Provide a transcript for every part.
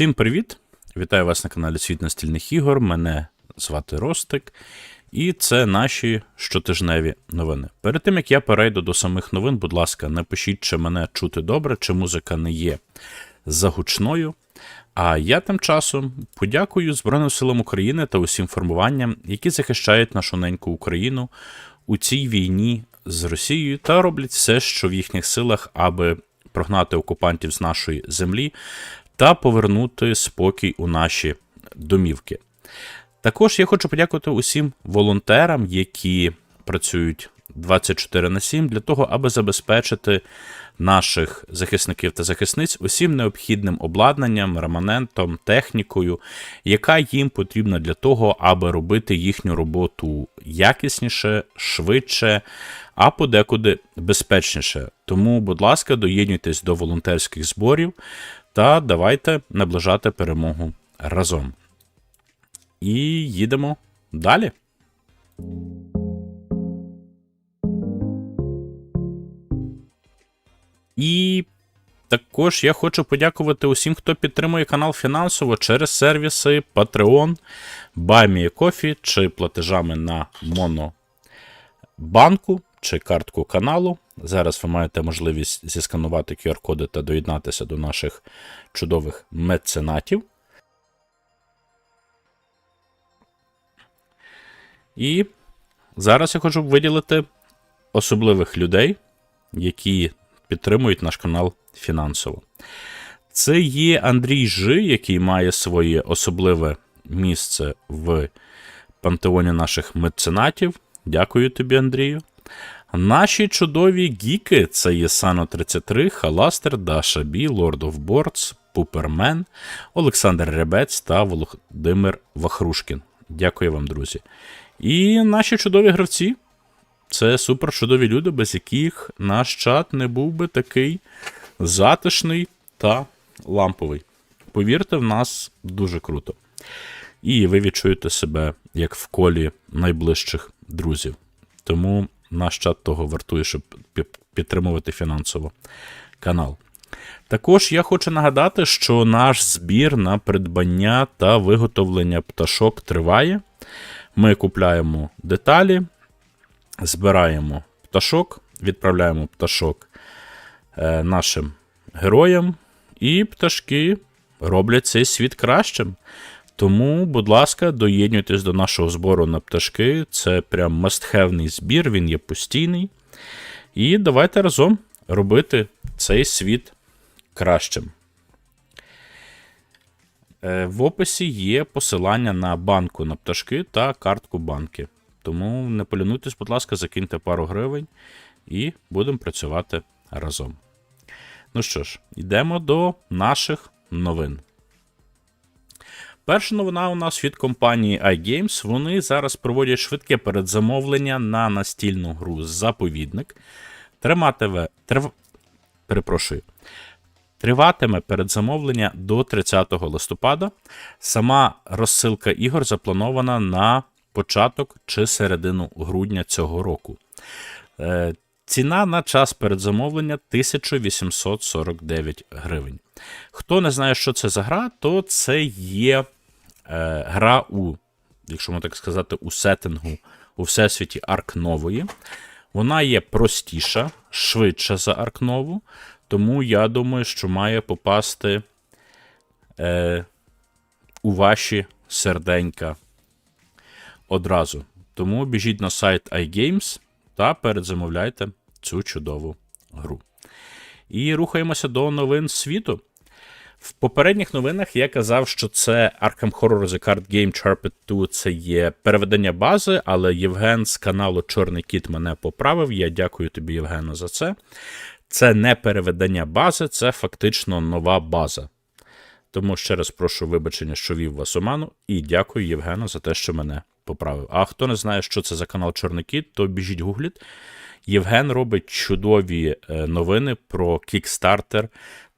Всім привіт! Вітаю вас на каналі Світ настільних ігор. Мене звати Ростик, і це наші щотижневі новини. Перед тим як я перейду до самих новин, будь ласка, напишіть, чи мене чути добре, чи музика не є загучною. А я тим часом подякую Збройним силам України та усім формуванням, які захищають нашу неньку Україну у цій війні з Росією та роблять все, що в їхніх силах, аби прогнати окупантів з нашої землі та повернути спокій у наші домівки. Також я хочу подякувати усім волонтерам, які працюють 24 на 7 для того, аби забезпечити наших захисників та захисниць усім необхідним обладнанням, реманентом, технікою, яка їм потрібна для того, аби робити їхню роботу якісніше, швидше, а подекуди безпечніше. Тому, будь ласка, доєднуйтесь до волонтерських зборів та давайте наближати перемогу разом. І їдемо далі. І також я хочу подякувати усім, хто підтримує канал фінансово через сервіси Patreon, BuyMeACoffee чи платежами на Монобанку чи картку каналу. Зараз ви маєте можливість зісканувати QR-коди та доєднатися до наших чудових меценатів. І зараз я хочу виділити особливих людей, які підтримують наш канал фінансово. Це є Андрій Жи, який має своє особливе місце в пантеоні наших меценатів. Дякую тобі, Андрію. Наші чудові гіки це є Сано 33, Халастер, Даша Бі, Lord of Boards, Пупермен, Олександр Ребець та Володимир Вахрушкін. Дякую вам, друзі. І наші чудові гравці. Це супер чудові люди, без яких наш чат не був би такий затишний та ламповий. Повірте, в нас дуже круто. І ви відчуєте себе як в колі найближчих друзів. Тому наш чат того вартує, щоб підтримувати фінансово канал. Також я хочу нагадати, що наш збір на придбання та виготовлення пташок триває. Ми купляємо деталі, збираємо пташок, відправляємо пташок е, нашим героям, і пташки роблять цей світ кращим. Тому, будь ласка, доєднуйтесь до нашого збору на пташки. Це прям мастхевний збір, він є постійний. І давайте разом робити цей світ кращим. Е, В описі є посилання на банку на пташки та картку банки. Тому не полінуйтесь, будь ласка, закиньте пару гривень і будемо працювати разом. Ну що ж, йдемо до наших новин. Перша новина у нас від компанії iGames. Вони зараз проводять швидке передзамовлення на настільну гру Заповідник. Триматиме, трив... Перепрошую. Триватиме передзамовлення до 30 листопада. Сама розсилка ігор запланована на початок чи середину грудня цього року. Ціна на час передзамовлення 1849 гривень. Хто не знає, що це за гра, то це є е, гра у, якщо так сказати, у сеттингу у всесвіті Арк Нової. Вона є простіша, швидша за Арк Нову, тому я думаю, що має попасти е, у ваші серденька одразу. Тому біжіть на сайт iGames та передзамовляйте цю чудову гру. І рухаємося до новин світу. В попередніх новинах я казав, що це Arkham Horror The Card Game Charped 2 це є переведення бази, але Євген з каналу Чорний Кіт мене поправив. Я дякую тобі, Євгену, за це. Це не переведення бази, це фактично нова база. Тому ще раз прошу вибачення, що вів вас оману, і дякую Євгену за те, що мене поправив. А хто не знає, що це за канал Чорний Кіт, то біжіть гугліть. Євген робить чудові е, новини про Kickstarter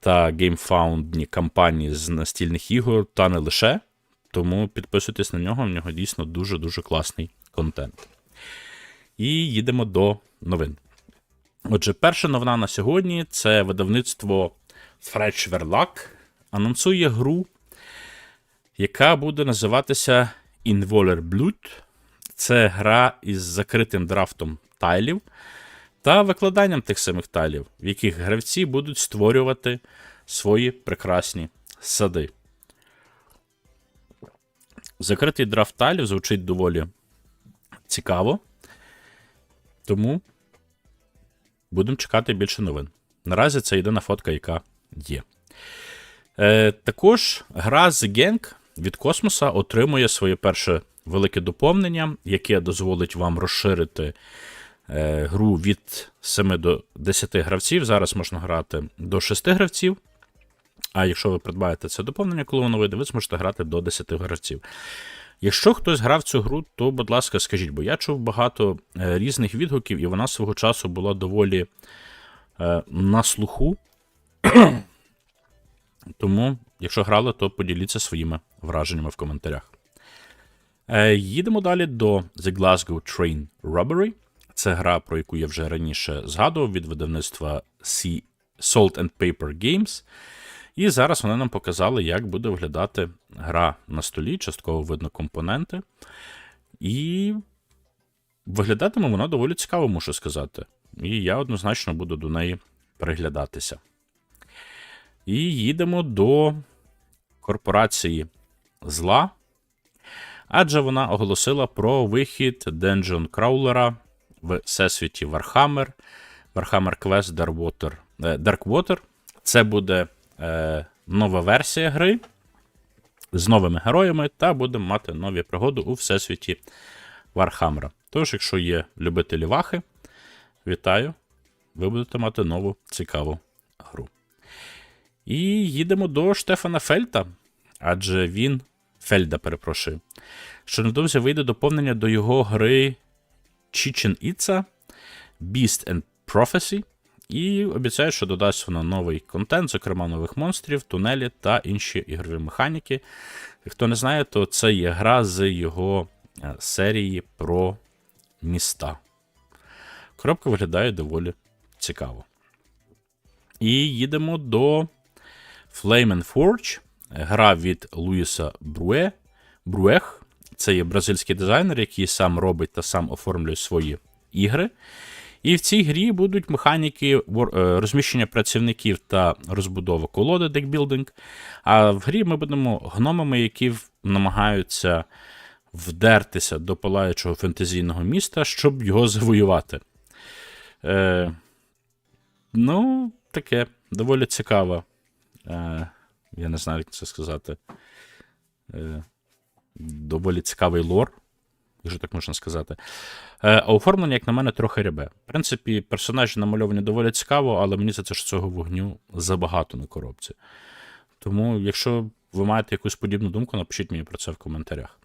та GameFound кампанії з настільних ігор, та не лише. Тому підписуйтесь на нього, в нього дійсно дуже-дуже класний контент. І їдемо до новин. Отже, перша новина на сьогодні це видавництво Fresh Verlag анонсує гру яка буде називатися Involer Blood. Це гра із закритим драфтом тайлів та викладанням тих самих тайлів, в яких гравці будуть створювати свої прекрасні сади. Закритий драфт тайлів звучить доволі цікаво. Тому будемо чекати більше новин. Наразі це єдина фотка, яка є. Е, також гра The Gang від Космоса отримує своє перше велике доповнення, яке дозволить вам розширити гру від 7 до 10 гравців. Зараз можна грати до 6 гравців. А якщо ви придбаєте це доповнення, коли воно вийде, ви зможете грати до 10 гравців. Якщо хтось грав цю гру, то, будь ласка, скажіть, бо я чув багато е, різних відгуків, і вона свого часу була доволі е, на слуху. Тому, якщо грали, то поділіться своїми враженнями в коментарях. Е, їдемо далі до The Glasgow Train Robbery. Це гра, про яку я вже раніше згадував від видавництва Sea Salt and Paper Games. І зараз вони нам показали, як буде виглядати гра на столі, частково видно компоненти. І виглядатиме вона доволі цікаво, мушу сказати. І я однозначно буду до неї приглядатися. І їдемо до корпорації зла. Адже вона оголосила про вихід Dungeon Crawler в всесвіті Warhammer, Warhammer Quest Darkwater. е, Darkwater. Це буде е, нова версія гри з новими героями, та будемо мати нові пригоди у всесвіті Вархаммера. Тож, якщо є любителі вахи, вітаю! Ви будете мати нову цікаву гру. І їдемо до Штефана Фельта, адже він, Фельда, перепрошую, що невдовзі вийде доповнення до його гри Chichen Itza Beast and Prophecy. І обіцяю, що додасть вона новий контент, зокрема нових монстрів, тунелі та інші ігрові механіки. Хто не знає, то це є гра з його е, серії про міста. Коробка виглядає доволі цікаво. І їдемо до Flame and Forge. Гра від Луїса Бруе. Бруех. Це є бразильський дизайнер, який сам робить та сам оформлює свої ігри. І в цій грі будуть механіки е, розміщення працівників та розбудова колоди декбілдинг. А в грі ми будемо гномами, які намагаються вдертися до палаючого фентезійного міста, щоб його завоювати. Е, ну, таке доволі цікаво. Е, я не знаю, як це сказати. Е, доволі цікавий лор, якщо так можна сказати. Е, А оформлення, як на мене, трохи рябе. В принципі, персонажі намальовані доволі цікаво, але мені здається, що цього вогню забагато на коробці. Тому, якщо ви маєте якусь подібну думку, напишіть мені про це в коментарях.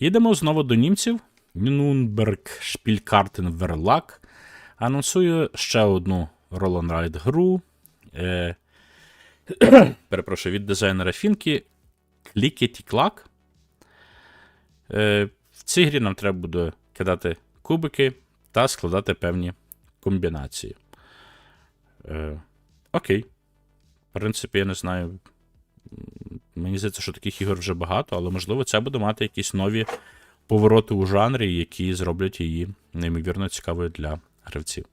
Їдемо знову до німців. Нюнберг Шпількартен Верлак анонсує ще одну Roll Ride гру. Е, перепрошую, від дизайнера Фінки Клікеті Клак. Е, в цій грі нам треба буде кидати кубики та складати певні комбінації. Е, окей. В принципі, я не знаю. Мені здається, що таких ігор вже багато, але можливо це буде мати якісь нові повороти у жанрі, які зроблять її неймовірно цікавою для гравців.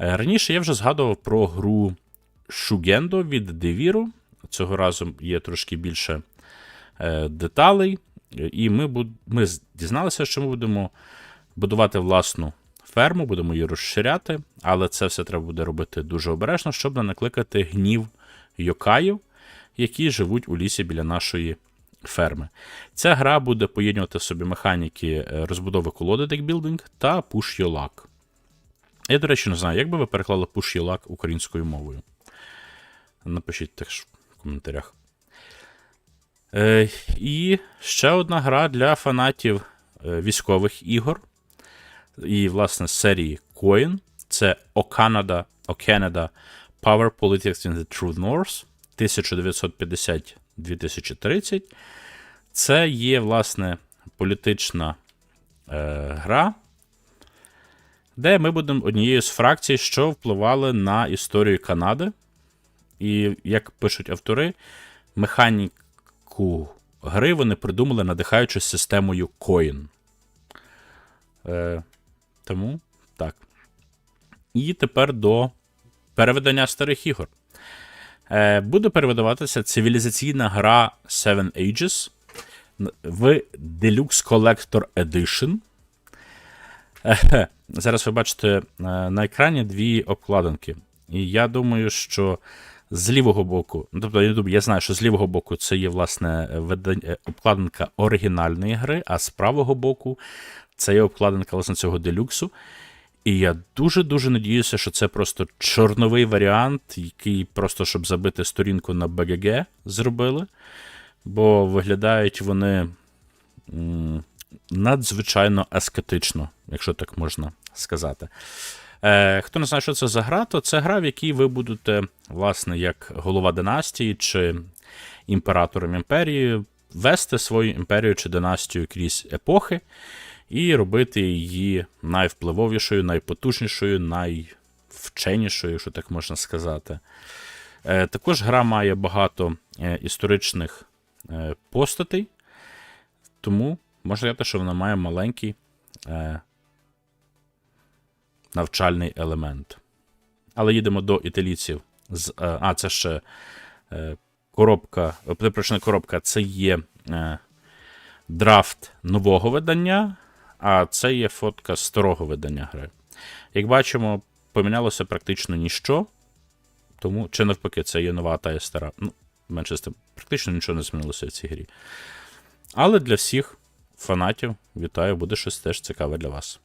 Е, Раніше я вже згадував про гру Шугендо від Девіру. Цього разу є трошки більше е, деталей. І ми, буд... ми дізналися, що ми будемо будувати власну ферму, будемо її розширяти, але це все треба буде робити дуже обережно, щоб не накликати гнів йокаїв, які живуть у лісі біля нашої ферми. Ця гра буде поєднувати собі механіки е, розбудови колоди декбілдинг та luck. Я, до речі, не знаю, як би ви переклали luck українською мовою. Напишіть теж в коментарях. Е, і ще одна гра для фанатів е, військових ігор. І, власне, з серії Coin. Це O Canada, O Canada Power Politics in the True North 1950-2030. Це є, власне, політична е, гра, де ми будемо однією з фракцій, що впливали на історію Канади. І, як пишуть автори, механіку гри вони придумали, надихаючись системою Coin. Е, тому так. І тепер до переведення старих ігор. Е, буде перевидаватися цивілізаційна гра Seven Ages в Deluxe Collector Edition. Е, зараз ви бачите е, на екрані дві обкладинки. І я думаю, що з лівого боку, ну, тобто я думаю, я знаю, що з лівого боку це є, власне, обкладинка оригінальної гри, а з правого боку це є обкладинка власне цього делюксу. І я дуже-дуже надіюся, що це просто чорновий варіант, який просто щоб забити сторінку на БГГ зробили. Бо виглядають вони надзвичайно ескетично, якщо так можна сказати. Е, хто не знає, що це за гра, то це гра, в якій ви будете, власне, як голова династії чи імператором імперії, вести свою імперію чи династію крізь епохи і робити її найвпливовішою, найпотужнішою, найвченішою, якщо так можна сказати. Е, також гра має багато е, історичних е, постатей, тому можна сказати, що вона має маленький е, навчальний елемент. Але їдемо до італійців. З, е, а, це ще е, коробка, е, перепрошую, не коробка, це є драфт нового видання, а це є фотка старого видання гри. Як бачимо, помінялося практично ніщо. Тому, чи навпаки, це є нова та є стара. Ну, менше з тим, практично нічого не змінилося в цій грі. Але для всіх фанатів, вітаю, буде щось теж цікаве для вас.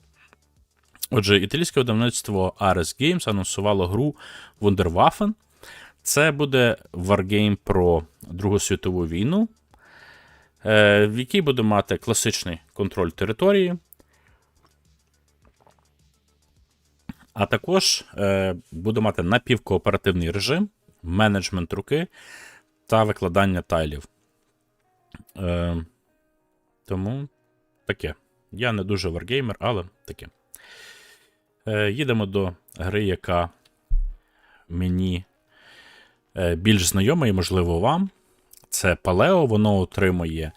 Отже, італійське видавництво Ares Games анонсувало гру Wunderwaffen. Це буде варгейм про Другу світову війну, е, в якій буде мати класичний контроль території. А також е, буде мати напівкооперативний режим, менеджмент руки та викладання тайлів. Е, тому таке. Я не дуже варгеймер, але таке. Е, їдемо до гри, яка мені е, більш знайома і, можливо, вам. Це Paleo. Воно отримує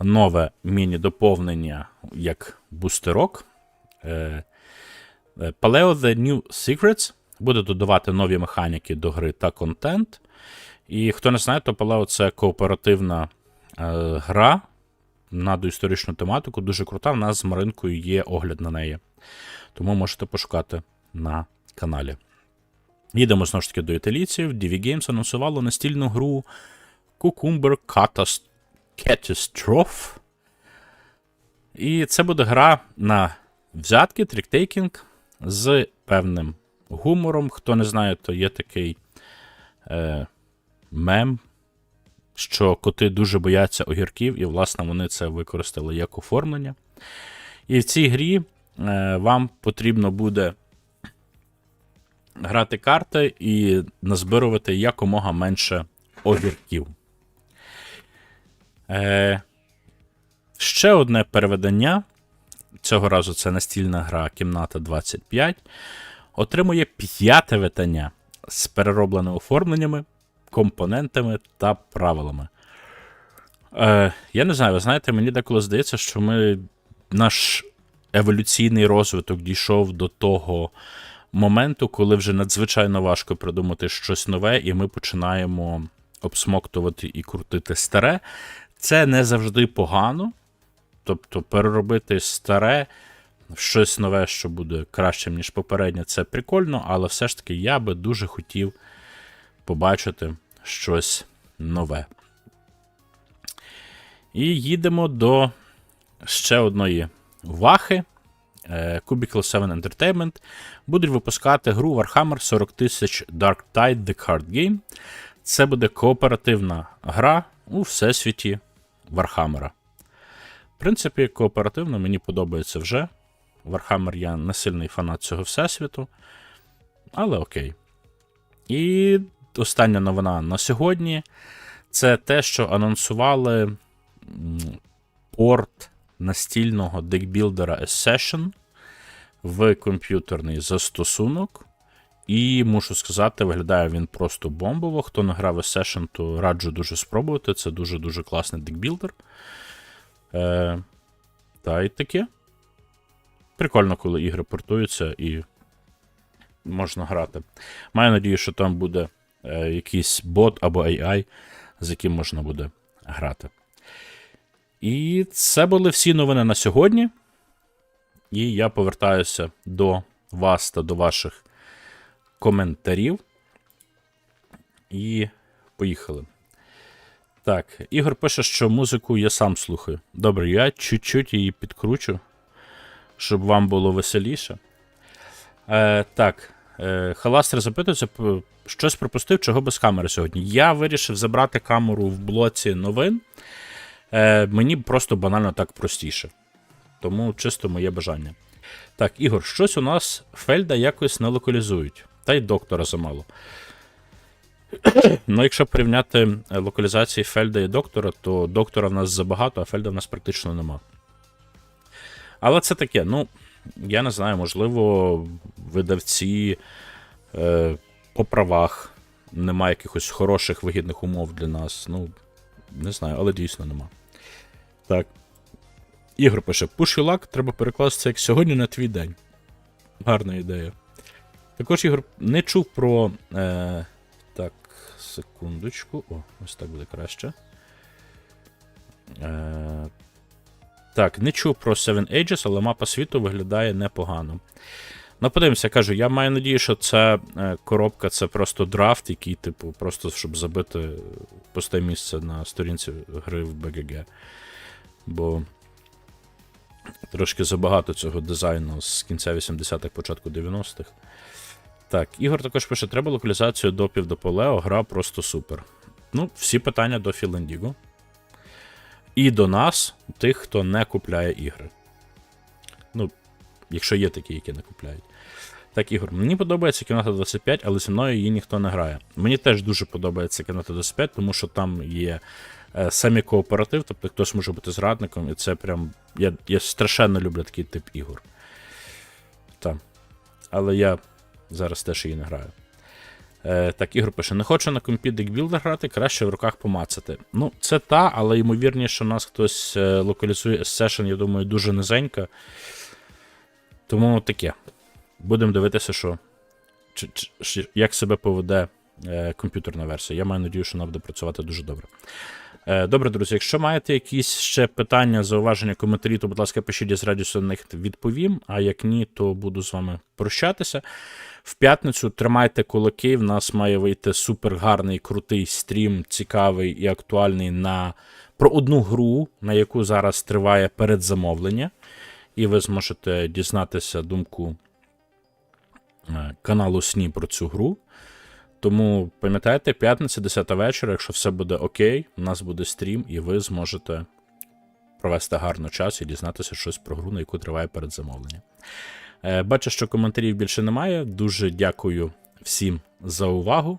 нове міні-доповнення як бустерок. Е, е, Paleo The New Secrets буде додавати нові механіки до гри та контент. І хто не знає, то Paleo це кооперативна гра на доісторичну тематику. Дуже крута. В нас з Маринкою є огляд на неї. Тому можете пошукати на каналі. Їдемо знову ж таки до італійців. DV Games анонсувало настільну гру Cucumber Catas- Catastrophe. І це буде гра на взятки, тріктейкінг з певним гумором. Хто не знає, то є такий е, мем, що коти дуже бояться огірків, і, власне, вони це використали як оформлення. І в цій грі вам потрібно буде грати карти і назбирувати якомога менше огірків. Е, ще одне переведення. Цього разу це настільна гра Кімната 25. Отримує п'яте видання з переробленими оформленнями, компонентами та правилами. Е, я не знаю, ви знаєте, мені деколи здається, що ми, наш еволюційний розвиток дійшов до того моменту, коли вже надзвичайно важко придумати щось нове, і ми починаємо обсмоктувати і крутити старе. Це не завжди погано. Тобто, переробити старе щось нове, що буде кращим, ніж попереднє, це прикольно, але все ж таки я би дуже хотів побачити щось нове. І їдемо до ще одної вахи. Е, Cubicle 7 Entertainment будуть випускати гру Warhammer 40 тисяч Dark Tide The Card Game. Це буде кооперативна гра у всесвіті Вархаммера. В принципі, кооперативно мені подобається вже. Warhammer я не сильний фанат цього всесвіту. Але окей. І остання новина на сьогодні це те, що анонсували порт настільного декбілдера Accession в комп'ютерний застосунок. І мушу сказати, виглядає він просто бомбово. Хто не грав із Session, то раджу дуже спробувати. Це дуже-дуже класний декбілдер. Е, та й таке. Прикольно, коли ігри портуються і можна грати. Маю надію, що там буде е, якийсь бот або AI, з яким можна буде грати. І це були всі новини на сьогодні. І я повертаюся до вас та до ваших коментарів. І поїхали. Так, Ігор пише, що музику я сам слухаю. Добре, я чуть-чуть її підкручу, щоб вам було веселіше. Е, так, е, Халастер запитується, щось пропустив, чого без камери сьогодні. Я вирішив забрати камеру в блоці новин. Е, мені просто банально так простіше. Тому чисто моє бажання. Так, Ігор, щось у нас Фельда якось не локалізують. Та й доктора замало. ну, якщо порівняти е, локалізації Фельда і доктора, то доктора в нас забагато, а Фельда в нас практично нема. Але це таке, ну, я не знаю, можливо, видавці е, по правах немає якихось хороших вигідних умов для нас. Ну, не знаю, але дійсно нема. Так. Ігор пише: Push your треба перекласти як сьогодні на твій день. Гарна ідея. Також Ігор не чув про. Е, так, секундочку. О, ось так буде краще. Е, так, не чув про Seven Ages, але мапа світу виглядає непогано. Ну, подивимося, кажу, я маю надію, що ця е, коробка це просто драфт, який, типу, просто щоб забити пусте місце на сторінці гри в БГГ. Бо трошки забагато цього дизайну з кінця 80-х, початку 90-х. Так, Ігор також пише: треба локалізацію допів до Полео, гра просто супер. Ну, всі питання до Філендіго. І до нас, тих, хто не купляє ігри. Ну, якщо є такі, які не купляють. Так, Ігор, мені подобається кімната 25, але зі мною її ніхто не грає. Мені теж дуже подобається кімната 25, тому що там є е, самі кооператив, тобто хтось може бути зрадником, і це прям. Я, я страшенно люблю такий тип ігор. Так. Але я зараз теж її не граю. Е, так, Ігор пише: не хочу на компі декбілдер грати, краще в руках помацати. Ну, це та, але ймовірніше, нас хтось е, локалізує сешн, я думаю, дуже низенька. Тому таке. Будемо дивитися, що, чи, чи, як себе поведе е, комп'ютерна версія. Я маю надію, що вона буде працювати дуже добре. Е, добре, друзі, якщо маєте якісь ще питання, зауваження, коментарі, то, будь ласка, пишіть, я з радістю на них відповім. А як ні, то буду з вами прощатися. В п'ятницю тримайте кулаки. В нас має вийти супер гарний, крутий стрім, цікавий і актуальний на про одну гру, на яку зараз триває передзамовлення. І ви зможете дізнатися думку каналу СНІ про цю гру. Тому пам'ятайте, п'ятниця, 10 вечора, якщо все буде окей, у нас буде стрім, і ви зможете провести гарно час і дізнатися щось про гру, на яку триває передзамовлення. Е, Бачу, що коментарів більше немає. Дуже дякую всім за увагу.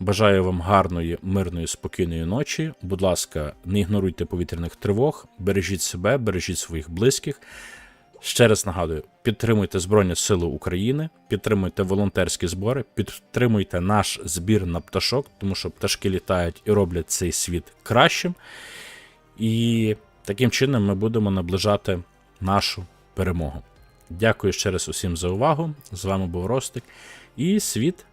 Бажаю вам гарної, мирної, спокійної ночі. Будь ласка, не ігноруйте повітряних тривог, бережіть себе, бережіть своїх близьких. Ще раз нагадую: підтримуйте Збройні Сили України, підтримуйте волонтерські збори, підтримуйте наш збір на пташок, тому що пташки літають і роблять цей світ кращим. І таким чином ми будемо наближати нашу перемогу. Дякую ще раз усім за увагу. З вами був Ростик. І світ